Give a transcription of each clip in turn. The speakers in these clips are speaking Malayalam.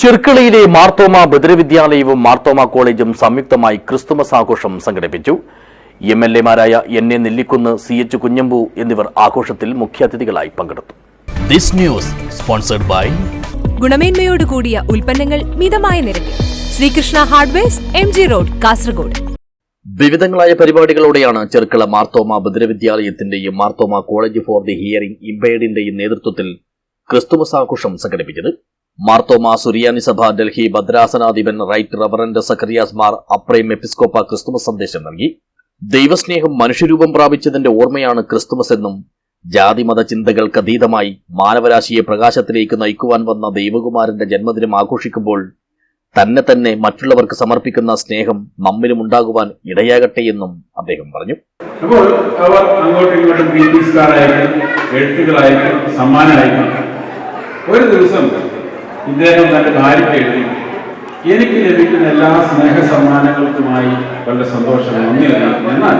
ചെർക്കളയിലെ മാർത്തോമ ബദ്രവിദ്യാലയവും മാർത്തോമ കോളേജും സംയുക്തമായി ക്രിസ്തുമസ് ആഘോഷം സംഘടിപ്പിച്ചു. M L എമാരായ N A Nellikunnu C H Kunhambu എന്നിവർ ആഘോഷത്തിൽ മുഖ്യാതിഥികളായി പങ്കെടുത്തു. ദിസ് ന്യൂസ് സ്പോൺസർഡ് ബൈ ഗുണമേന്മയോട് കൂടിയ ഉൽപ്പന്നങ്ങൾ മിതമായ നിരക്കിൽ. Sreekrishna hardwares M G road Kasaragod. വിവിധങ്ങളായ പരിപാടികളോടെയാണ് Cherukkala Marthoma ബദിരവിദ്യാലയത്തിന്റെയും Marthoma college for the hearing ഇംപയർഡിന്റെയും നേതൃത്വത്തിൽ ക്രിസ്തുമസ് ആഘോഷം സംഘടിപ്പിച്ചത്. മാർത്തോമ സുറിയാനി സഭ ഡൽഹി ഭദ്രാസനാധിപൻ റൈറ്റ് റവറന്റ് സഖറിയാസ് മാർ അപ്രേം എപ്പിസ്കോപ്പ ക്രിസ്തുമസ് സന്ദേശം നൽകി. ദൈവസ്നേഹം മനുഷ്യരൂപം പ്രാപിച്ചതിന്റെ ഓർമ്മയാണ് ക്രിസ്തുമസ് എന്നും ജാതിമത ചിന്തകൾക്കതീതമായി മാനവരാശിയെ പ്രകാശത്തിലേക്ക് നയിക്കുവാൻ വന്ന ദൈവകുമാരന്റെ ജന്മദിനം ആഘോഷിക്കുമ്പോൾ തന്നെ തന്നെ മറ്റുള്ളവർക്ക് സമർപ്പിക്കുന്ന സ്നേഹം നമ്മിലും ഉണ്ടാകുവാൻ ഇടയാകട്ടെ എന്നും അദ്ദേഹം പറഞ്ഞു. അപ്പോൾ അവർ അങ്ങോട്ടും ഇങ്ങോട്ടും ഗ്രീറ്റിംഗ്സ് കാർഡ് അയക്കും എഴുത്തുകളയക്കും സമ്മാനം ഒരു ദിവസം ഇദ്ദേഹം തന്റെ ഭാര്യയ്ക്ക് എഴുതി. എനിക്ക് ലഭിക്കുന്ന എല്ലാ സ്നേഹ സമ്മാനങ്ങൾക്കുമായി വളരെ സന്തോഷം നന്ദി അറിയിക്കുന്നു. എന്നാൽ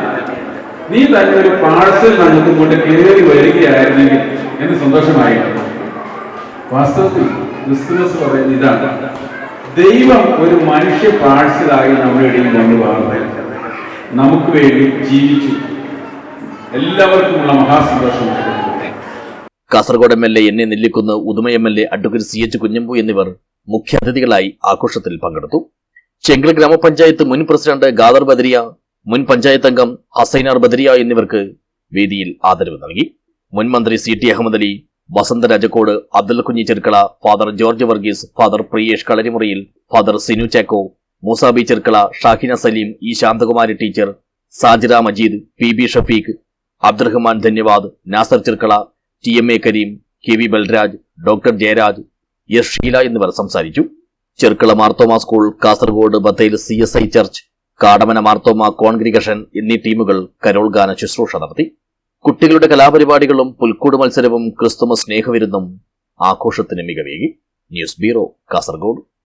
നീ തന്നെ ഒരു പാഴ്സൽ നമുക്ക് ഇങ്ങോട്ട് കയറി വരികയായിരുന്നെങ്കിൽ എന്ന് സന്തോഷമായിരുന്നു. വാസ്തവത്തിൽ ക്രിസ്തുമസ് പറയുന്ന ഇതാണ്. ദൈവം ഒരു മനുഷ്യ പാഴ്സലായി നമ്മുടെ ഇടയിൽ കൊണ്ടുപോകുന്നത് നമുക്ക് വേണ്ടി ജീവിച്ചു. എല്ലാവർക്കുമുള്ള മഹാസന്തോഷം നൽകുന്നു. Kasaragod M L A N A Nellikkunnu Uduma M L A advocate C H Kunhambu എന്നിവർ മുഖ്യാതിഥികളായി ആഘോഷത്തിൽ പങ്കെടുത്തു. ചെങ്കൽ ഗ്രാമപഞ്ചായത്ത് മുൻ പ്രസിഡന്റ് ഗാദർ ബദരിയ മുൻ പഞ്ചായത്ത് അംഗം ഹസൈനാർ ബദരിയ എന്നിവർക്ക് വേദിയിൽ ആദരവ് നൽകി. മുൻ മന്ത്രി C T Ahammad Ali Vasantha Rajakkod Abdul Kunhi Cherkala father George Varghese father Priyesh Kalarimuriyil father Sinu Chacko Moosabi Cherkala Shahina Saleem E Shanthakumari teacher Sajira Majeed P B Shafeeq Abdurahman Dhanyavad Nasar Cherkala T M A Kareem K V Balraj doctor Jayaraj S Sheela എന്നിവർ സംസാരിച്ചു. Cherkala Marthoma school Kasaragod Bethel C S I church Kadamana Marthoma congregation എന്നീ ടീമുകൾ കരോൾ ഗാന ശുശ്രൂഷ നടത്തി. കുട്ടികളുടെ കലാപരിപാടികളും പുൽക്കൂട് മത്സരവും ക്രിസ്തുമസ് സ്നേഹവിരുന്നും ആഘോഷത്തിന് മികവേകി. News bureau Kasaragod.